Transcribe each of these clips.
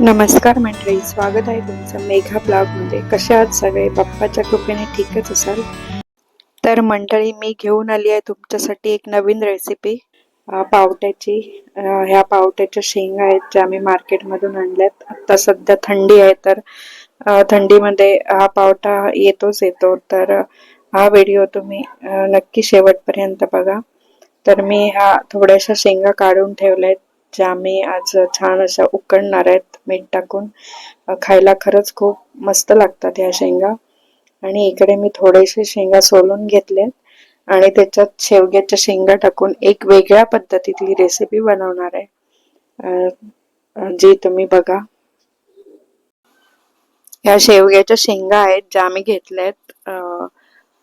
नमस्कार मंडळी स्वागत आहे तुमचं मेघा ब्लॉगमध्ये. कसे आहात सगळे? बाप्पाच्या कृपेने ठीकच असाल? तर मंडळी मी घेऊन आली आहे तुमच्यासाठी एक नवीन रेसिपी पावट्याची ह्या पावट्याच्या शेंगा आहेत ज्या आम्ही मार्केटमधून आणल्यात. आता सध्या थंडी आहे तर थंडीमध्ये हा पावटा येतोच येतो. तर हा व्हिडिओ तुम्ही नक्की शेवटपर्यंत बघा. तर मी ह्या थोड्याशा शेंगा काढून ठेवल्या आहेत ज्या मी आज छान अशा उकडणार आहेत. मीठ टाकून खायला खरंच खूप मस्त लागतात ह्या शेंगा. आणि इकडे मी थोडेसे शेंगा सोलून घेतले आणि त्याच्यात शेवग्याच्या शेंगा टाकून एक वेगळ्या पद्धतीतली रेसिपी बनवणार आहे. जी तुम्ही बघा. ह्या शेवग्याच्या शेंगा आहेत ज्या मी घेतल्यात. आहेत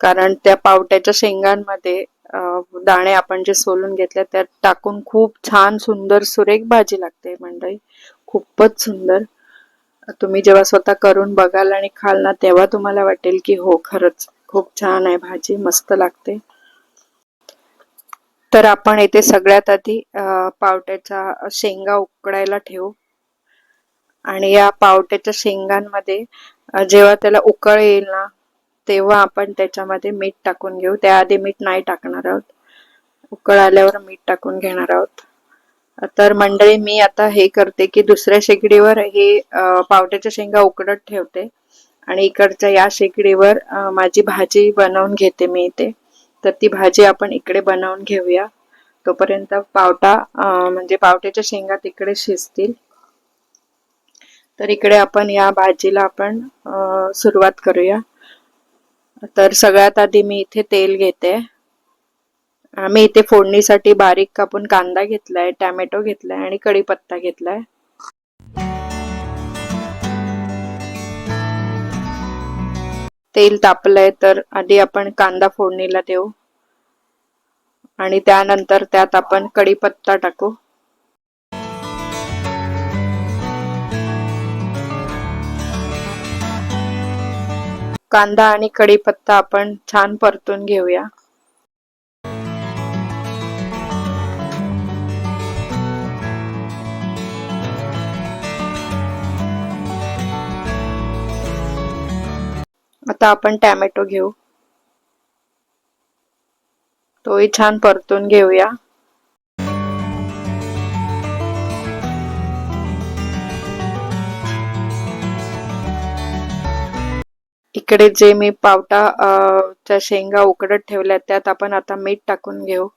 कारण त्या पावट्याच्या शेंगांमध्ये दाणे आपण जे सोलून घेतले त्यात टाकून खूप छान सुंदर सुरेख भाजी लागते मंडळी खूपच सुंदर. तुम्ही जेव्हा स्वतः करून बघाल आणि खाल ना तेव्हा तुम्हाला वाटेल की हो खरंच खूप छान आहे भाजी मस्त लागते. तर आपण इथे सगळ्यात आधी पावट्याचा पावट्याच्या शेंगा उकडायला ठेवू. आणि या पावट्याच्या शेंगांमध्ये जेव्हा त्याला उकळ येईल ना तेव्हा आपण त्याच्यामध्ये मीठ टाकून घेऊ. त्याआधी मीठ नाही टाकणार आहोत. उकळ आल्यावर मीठ टाकून घेणार आहोत. तर मंडळी मी आता हे करते की दुसऱ्या शेगडीवर हे पावट्याच्या शेंगा उकडत ठेवते. आणि इकडच्या या शेगडीवर माझी भाजी बनवून घेते मी इथे. तर ती भाजी आपण इकडे बनवून घेऊया. तोपर्यंत पावटा म्हणजे पावट्याच्या शेंगा तिकडे शिजतील. तर इकडे आपण या भाजीला आपण सुरुवात करूया. तर सगळ्यात आधी मी इथे तेल घेते. आम्ही मी इथे फोडणीसाठी बारीक कापून कांदा घेतलाय टॅमॅटो घेतलाय आणि कढीपत्ता घेतलाय. तेल तापलंय तर आधी आपण कांदा फोडणीला देऊ. आणि त्यानंतर त्यात आपण कढीपत्ता टाकू. कांदा आणि कढीपत्ता आपण छान परतून घेऊया. आता आपण टॅमॅटो घेऊ. तोही छान परतून घेऊया. इकडे जे मी पावटा च्या शेंगा उकडत ठेवल्या त्यात आपण आता मीठ टाकून घेऊ.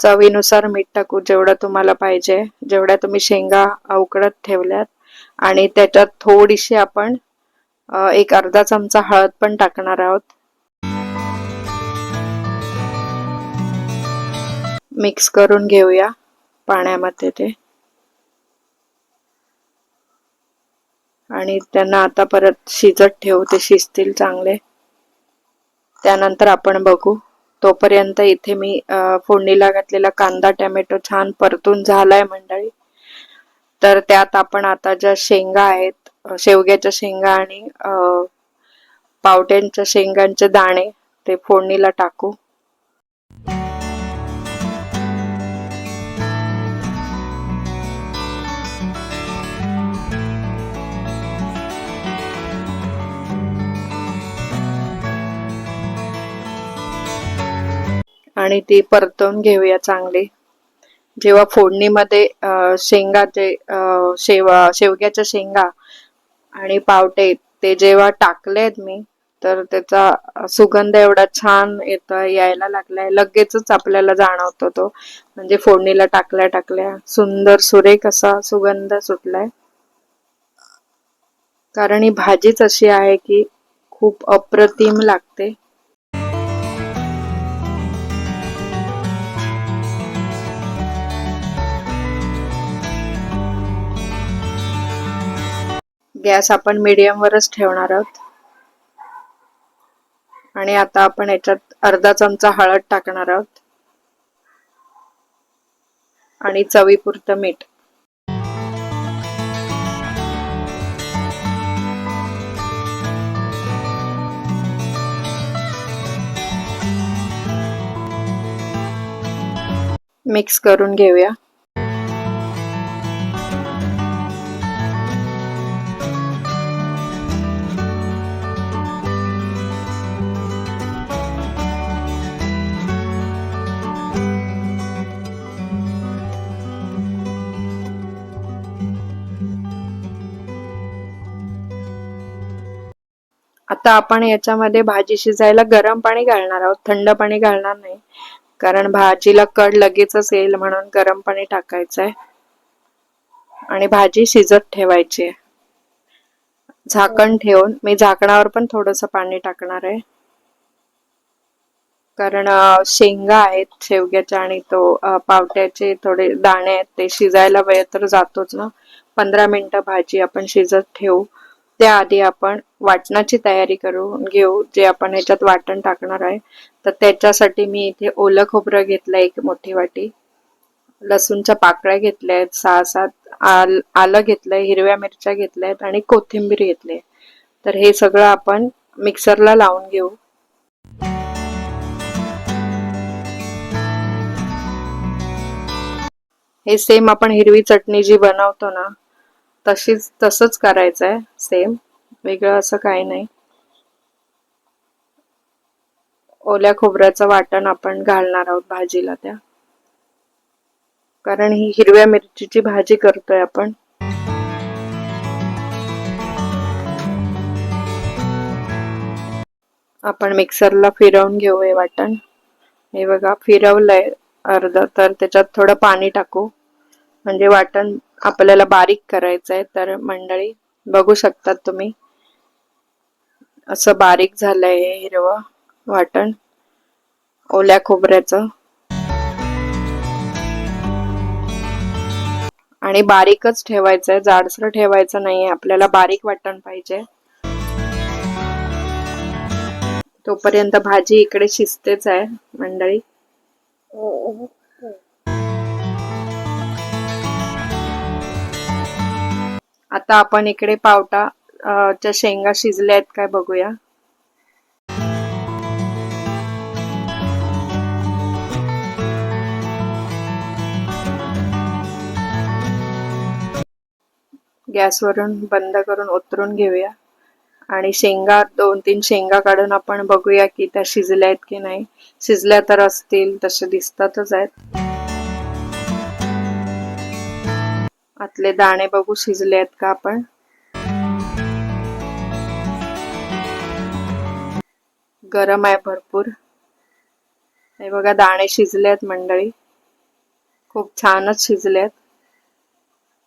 चवीनुसार मीठ टाकू जेवढं तुम्हाला पाहिजे. जेवढ्या तुम्ही शेंगा उकडत ठेवल्यात आणि त्याच्यात थोडीशी आपण एक अर्धा चमचा हळद पण टाकणार आहोत. मिक्स करून घेऊया पाण्यामध्ये ते. आणि त्यांना आता परत शिजत ठेवू ते शिजतील चांगले. त्यानंतर आपण बघू तोपर्यंत इथे मी फोडणीला घातलेला कांदा टॅमॅटो छान परतून झालाय मंडळी. तर त्यात आपण आता ज्या शेंगा आहेत शेवग्याच्या शेंगा आणि पावट्यांच्या शेंगांचे दाणे ते फोडणीला टाकू. आणि ती परतवून घेऊया चांगली. जेव्हा फोडणीमध्ये शेंगा जे शेवा शेवग्याच्या शेंगा आणि पावटे ते जेव्हा टाकलेत मी तर त्याचा सुगंध एवढा छान येत यायला लागलाय. लगेचच आपल्याला जाणवतो तो. म्हणजे फोडणीला टाकल्या टाकल्या. सुंदर सुरेख असा सुगंध सुटलाय. कारण ही भाजीच अशी आहे की खूप अप्रतिम लागते. गॅस आपण मिडियमवरच ठेवणार आहोत. आणि आता आपण याच्यात अर्धा चमचा हळद टाकणार आहोत. आणि चवीपुरतं मीठ. मिक्स करून घेऊया. आता आपण याच्यामध्ये भाजी शिजायला गरम पाणी घालणार आहोत थंड पाणी घालणार नाही. कारण भाजीला कड लगेचच येईल म्हणून गरम पाणी टाकायचं आहे आणि भाजी शिजत ठेवायची आहे. झाकण ठेवून मी झाकणावर पण थोडस पाणी टाकणार आहे. कारण शेंगा आहेत शेवग्याच्या आणि तो पावट्याचे थोडे दाणे आहेत ते शिजायला वेळ तर जातोच ना. पंधरा मिनिटं भाजी आपण शिजत ठेवू. त्याआधी आपण वाटणाची तयारी करून घेऊ जे आपण ह्याच्यात वाटण टाकणार आहे. तर त्याच्यासाठी मी इथे ओलं खोबरं घेतलं एक मोठी वाटी. लसूणच्या पाकळ्या घेतल्या आहेत सहा सात आल आलं घेतलंय हिरव्या मिरच्या घेतल्या आहेत आणि कोथिंबीर घेतली तर हे सगळं आपण मिक्सरला लावून घेऊ. हे सेम आपण हिरवी चटणी जी बनवतो ना तशीच तसंच करायचं आहे सेम वेगळं असं काही नाही. ओल्या खोबऱ्याचं वाटण आपण घालणार आहोत भाजीला त्या. कारण ही हिरव्या मिरचीची भाजी करतोय आपण. आपण मिक्सरला फिरवून घेऊ हे वाटण. हे बघा फिरवलंय अर्ध तर त्याच्यात थोडं पाणी टाकू. म्हणजे वाटण आपल्याला बारीक करायचं आहे तर मंडळी बघू शकतात तुम्ही. असं बारीक झालंय हे हिरवं वाटण. ओल्या खोबऱ्याचं. आणि बारीकच ठेवायचंय जाडसर ठेवायचं नाहीये. आपल्याला बारीक वाटण पाहिजे. तोपर्यंत भाजी इकडे शिजतेच आहे मंडळी. हो, हो. आता आपण इकडे पावटा च्या शेंगा शिजल्या आहेत काय बघूया. गॅसवरून बंद करून उतरून घेऊया. आणि शेंगा दोन तीन शेंगा काढून आपण बघूया की त्या शिजल्या आहेत की नाही. शिजल्या तर असतील तसे दिसतातच आहेत. आतले दाणे बघू शिजले आहेत का आपण? गरम आहे भरपूर. हे बघा दाणे शिजले आहेत मंडळी. खूप छानच शिजले आहेत.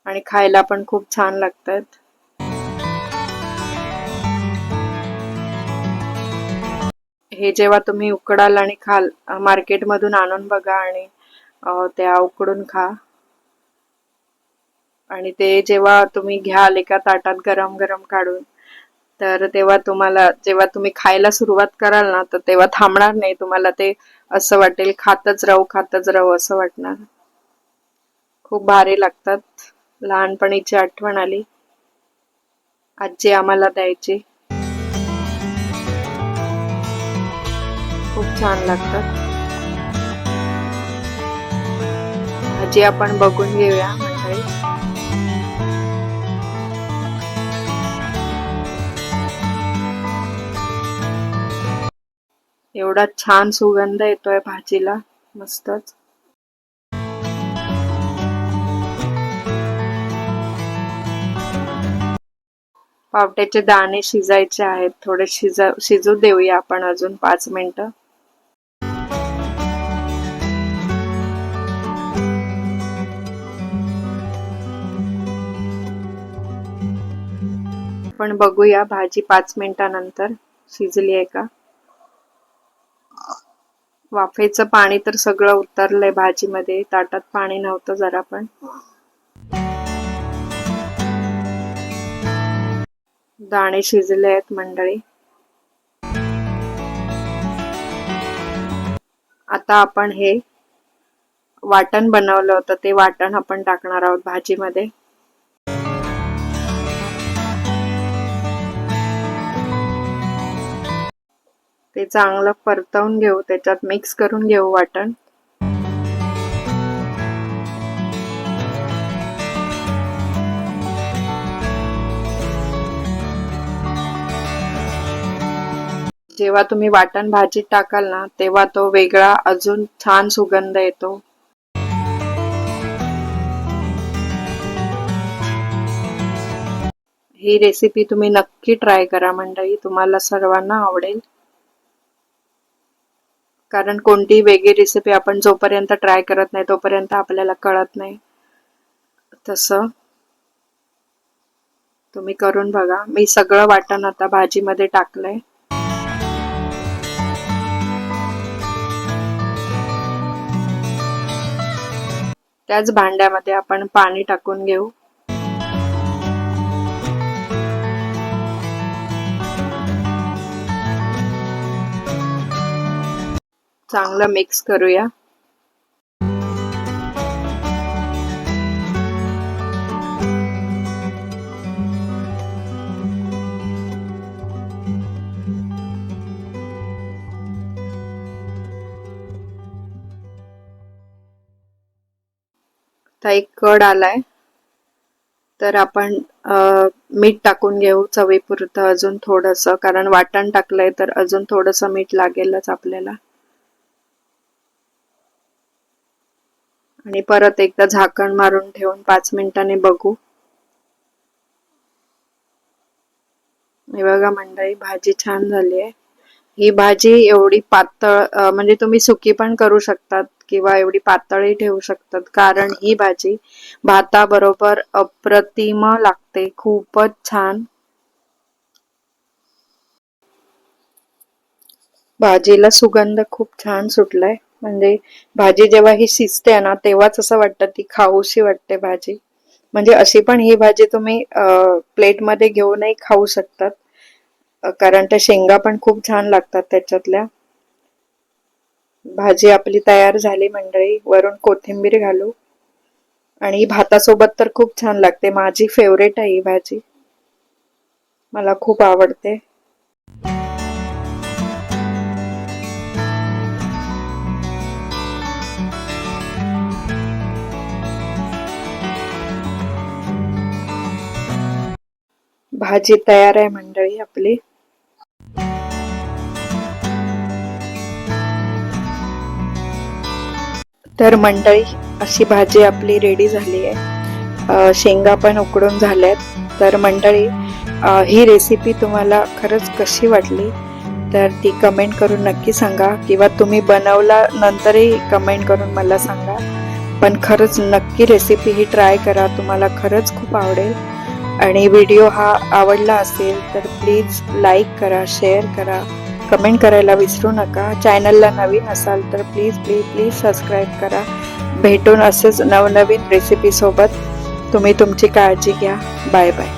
आणि खायला पण खूप छान लागतात हे जेव्हा तुम्ही उकडाल आणि खाल मार्केटमधून आणून बघा आणि त्या उकडून खा. आणि ते जेव्हा तुम्ही घ्याल एका ताटात गरम गरम काढून तर तेव्हा तुम्हाला जेव्हा तुम्ही खायला सुरुवात कराल ना तर तेव्हा थांबणार नाही. तुम्हाला ते असं वाटेल खातच राहू खातच राहू असं वाटणार. खूप भारी लागतात. लहानपणीची आठवण आली. आजी आम्हाला द्यायची. खूप छान लागतात. आजी आपण बघून घेऊया मंडळी. एवढा छान सुगंध येतोय भाजीला मस्तच. पावट्याचे दाणे शिजायचे आहेत थोडे शिजा शिजू देऊया आपण अजून पाच मिनिटं. आपण बघूया भाजी पाच मिनिटानंतर शिजली आहे का? वाफेचं पाणी तर सगळं उतरलंय भाजीमध्ये. ताटात पाणी नव्हतं जरा पण. दाणे शिजले आहेत मंडळी. आता आपण हे वाटण बनवलं होतं. ते वाटण आपण टाकणार आहोत भाजीमध्ये. ते चांगलं परतवून घेऊ त्याच्यात मिक्स करून घेऊ वाटण. जेव्हा तुम्ही वाटण भाजीत टाकाल ना तेव्हा तो वेगळा अजून छान सुगंध येतो. ही रेसिपी तुम्ही नक्की ट्राय करा मंडळी तुम्हाला सर्वांना आवडेल. कारण कोणतीही वेगळी रेसिपी आपण जोपर्यंत ट्राय करत नाही तोपर्यंत आपल्याला कळत नाही. तसं तुम्ही करून बघा. मी सगळं वाटण आता भाजीमध्ये टाकलंय. त्याच भांड्यामध्ये आपण पाणी टाकून घेऊ. चांगलं मिक्स करूया. एक कड आलाय. तर आपण मीठ टाकून घेऊ चवीपुरतं अजून थोडस कारण वाटण टाकलंय तर अजून थोडस मीठ लागेलच आपल्याला. आणि परत एकदा झाकण मारून ठेवून पाच मिनिटांनी बघू. हे बघा मंडळी भाजी छान झाली आहे. ही भाजी एवढी पातळ म्हणजे तुम्ही सुकी पण करू शकतात किंवा एवढी पातळही ठेवू शकतात. कारण ही भाजी भाताबरोबर अप्रतिम लागते. खूपच छान. भाजीला सुगंध खूप छान सुटलाय. म्हणजे भाजी जेव्हा ही शिजते ना तेव्हाच असं वाटतं ती खाऊशी वाटते भाजी. म्हणजे अशी पण ही भाजी तुम्ही प्लेटमध्ये घेऊनही खाऊ शकतात. कारण त्या शेंगा पण खूप छान लागतात त्याच्यातल्या. भाजी आपली तयार झाली मंडळी वरून कोथिंबीर घालू. आणि भातासोबत तर खूप छान लागते. माझी फेवरेट आहे ही भाजी. मला खूप आवडते. भाजी तयार आहे मंडळी आपली. तर मंडळी अशी भाजी आपली रेडी झाली आहे. शेंगा पण उकडून झाल्यात. तर मंडळी ही रेसिपी तुम्हाला खरंच कशी वाटली? तर ती कमेंट करून नक्की सांगा. किंवा तुम्ही बनवला नंतरही कमेंट करून मला सांगा. पण खरंच नक्की रेसिपी ही ट्राय करा. तुम्हाला खरंच खूप आवडेल. आणि व्हिडिओ हा आवडला असेल तर प्लीज लाईक करा शेअर करा. कमेंट करायला विसरू नका. चॅनलला नवीन असाल तर प्लीज प्लीज प्लीज सबस्क्राईब करा. भेटून असेच नवनवीन रेसिपीसोबत तुम्ही तुमची काळजी घ्या. Bye bye